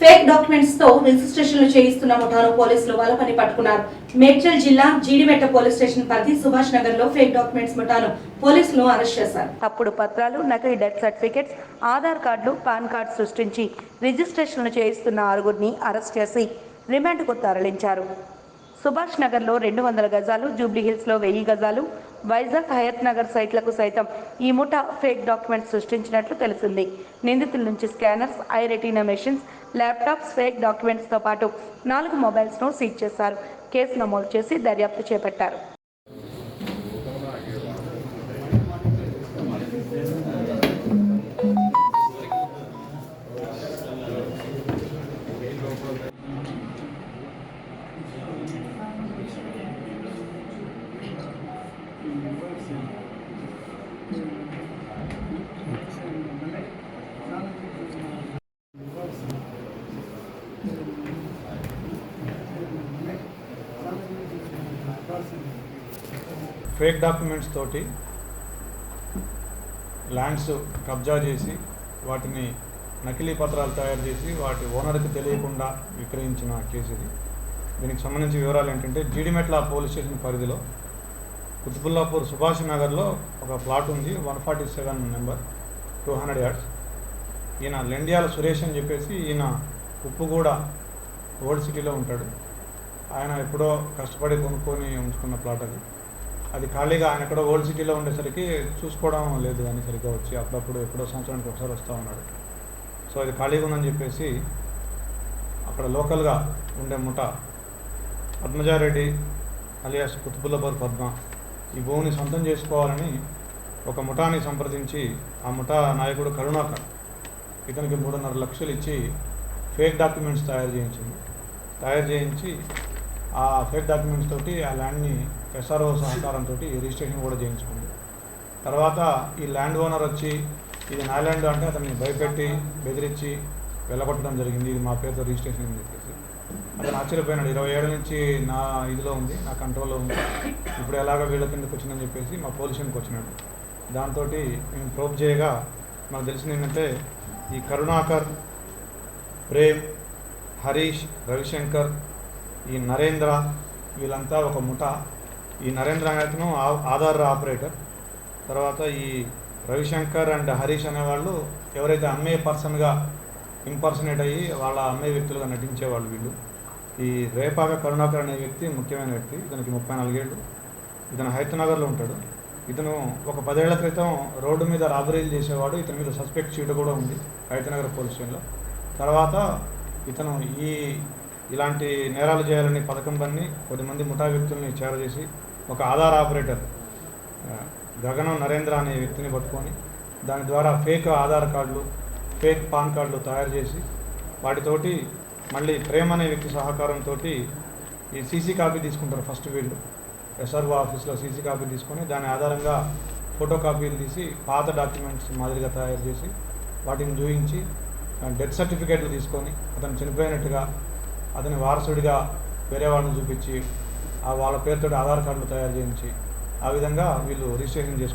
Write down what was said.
Fake డాక్యుమెంట్స్తో రిజిస్ట్రేషన్లు చేయిస్తున్న ముఠాను పోలీసులు వాళ్ళ పని పట్టుకున్నారు. మేడ్చల్ జిల్లా జీడిమెట్ట పోలీస్ స్టేషన్ పరిధి సుభాష్ నగర్లో ఫేక్ డాక్యుమెంట్స్ ముఠాను పోలీసులు అరెస్ట్ చేశారు. తప్పుడు పత్రాలు నకిలీ డెత్ సర్టిఫికెట్స్ ఆధార్ కార్డులు పాన్ కార్డు సృష్టించి రిజిస్ట్రేషన్లు చేయిస్తున్న ఆరుగురిని అరెస్ట్ చేసి రిమాండ్కు తరలించారు. సుభాష్ నగర్లో రెండు వందల గజాలు జూబ్లీహిల్స్లో వెయ్యి గజాలు వైజాగ్ హయత్ నగర్ సైట్లకు సైతం ఈ ముఠా ఫేక్ డాక్యుమెంట్స్ సృష్టించినట్లు తెలిసింది. నిందితుల నుంచి scanners eye retina machines laptops fake డాక్యుమెంట్స్తో పాటు నాలుగు మొబైల్స్ను సీజ్ చేశారు. కేసు నమోదు చేసి దర్యాప్తు చేపట్టారు. ఫేక్ డాక్యుమెంట్స్ తోటి ల్యాండ్స్ కబ్జా చేసి వాటిని నకిలీ పత్రాలు తయారు చేసి వాటి ఓనర్కి తెలియకుండా విక్రయించిన కేసు ఇది. దీనికి సంబంధించిన వివరాలు ఏంటంటే జీడిమెట్ల పోలీస్ స్టేషన్ పరిధిలో కుతుబుల్లాపూర్ సుభాష్ నగర్లో ఒక ప్లాట్ ఉంది one forty seven number two hundred yards. ఈయన లెండియాల సురేష్ అని చెప్పేసి ఈయన ఉప్పుగూడ ఓల్డ్ సిటీలో ఉంటాడు. ఆయన ఎప్పుడో కష్టపడి కొనుక్కొని ఉంచుకున్న ప్లాట్ అది. అది ఖాళీగా ఆయన ఎక్కడో ఓల్డ్ సిటీలో ఉండేసరికి చూసుకోవడం లేదు అని సరిగ్గా వచ్చి అప్పుడప్పుడు ఎప్పుడో సంవత్సరానికి ఒకసారి వస్తూ ఉన్నాడు. సో అది ఖాళీగా ఉందని చెప్పేసి అక్కడ లోకల్గా ఉండే ముఠ పద్మజారెడ్డి అలియాస్ కుతుబుల్లబర్ పద్మ ఈ భూమిని సొంతం చేసుకోవాలని ఒక ముఠాని సంప్రదించి ఆ ముఠా నాయకుడు కరుణాకర్ ఇతనికి మూడున్నర లక్షలు ఇచ్చి ఫేక్ డాక్యుమెంట్స్ తయారు చేయించింది. తయారు చేయించి ఆ ఫేక్ డాక్యుమెంట్స్ తోటి ఆ ల్యాండ్ని ఎస్ఆర్ఓ సహకారంతో రిజిస్ట్రేషన్ కూడా చేయించుకుంది. తర్వాత ఈ ల్యాండ్ ఓనర్ వచ్చి ఇది నా ల్యాండ్ అంటే అతన్ని భయపెట్టి బెదిరించి వెళ్ళగొట్టడం జరిగింది. ఇది మా పేరుతో రిజిస్ట్రేషన్ అని చెప్పేసి. అతను ఆశ్చర్యపోయినాడు. ఇరవై ఏళ్ళ నుంచి నా ఇదిలో ఉంది నా కంట్రోల్లో ఉంది. ఇప్పుడు ఎలాగ వీళ్ళ కిందకి వచ్చిందని చెప్పేసి మా పొజిషన్కి వచ్చినాడు. దాంతో మేము ప్రోబ్ చేయగా మనకు తెలిసింది ఏంటంటే ఈ కరుణాకర్ ప్రేమ్ హరీష్ రవిశంకర్ ఈ నరేంద్ర వీళ్ళంతా ఒక ముఠ. ఈ నరేంద్ర అనేతను ఆ- ఆధార్ ఆపరేటర్. తర్వాత ఈ రవిశంకర్ అండ్ హరీష్ అనేవాళ్ళు ఎవరైతే అమ్మే పర్సన్గా ఇంపర్సనేట్ అయ్యి వాళ్ళ అమ్మే వ్యక్తులుగా నటించేవాళ్ళు వీళ్ళు. ఈ రేపాక కరుణాకర్ అనే వ్యక్తి ముఖ్యమైన వ్యక్తి. ఇతనికి ముప్పై నాలుగేళ్ళు. ఇతను హైతనగర్లో ఉంటాడు. ఇతను ఒక పదేళ్ళ క్రితం రోడ్డు మీద రాబరీలు చేసేవాడు. ఇతని మీద సస్పెక్ట్ షీట్ కూడా ఉంది హైతనగర్ పోలీస్ స్టేషన్లో. తర్వాత ఇతను ఈ ఇలాంటి నేరాలు చేయాలని పథకం పన్ని కొద్దిమంది ముఠా వ్యక్తుల్ని చేరజేసి ఒక ఆధార్ ఆపరేటర్ గగనం నరేంద్ర అనే వ్యక్తిని పట్టుకొని దాని ద్వారా ఫేక్ ఆధార్ కార్డులు ఫేక్ పాన్ కార్డులు తయారు చేసి వాటితోటి మళ్ళీ ప్రేమ అనే వ్యక్తి సహకారంతో ఈ సీసీ కాపీ తీసుకుంటారు ఫస్ట్ వీళ్ళు. ఎస్ఆర్ఓ ఆఫీస్లో సీసీ కాపీ తీసుకొని దాని ఆధారంగా ఫోటో కాపీలు తీసి పాత డాక్యుమెంట్స్ మాదిరిగా తయారు చేసి వాటిని చూపించి డెత్ సర్టిఫికేట్లు తీసుకొని అతను చనిపోయినట్టుగా అతని వారసుడిగా వేరే వాళ్ళని చూపించి ఆ వాళ్ళ పేరుతో ఆధార్ కార్డులు తయారు చేయించి ఆ విధంగా వీళ్ళు రిజిస్ట్రేషన్ చేసుకుంటారు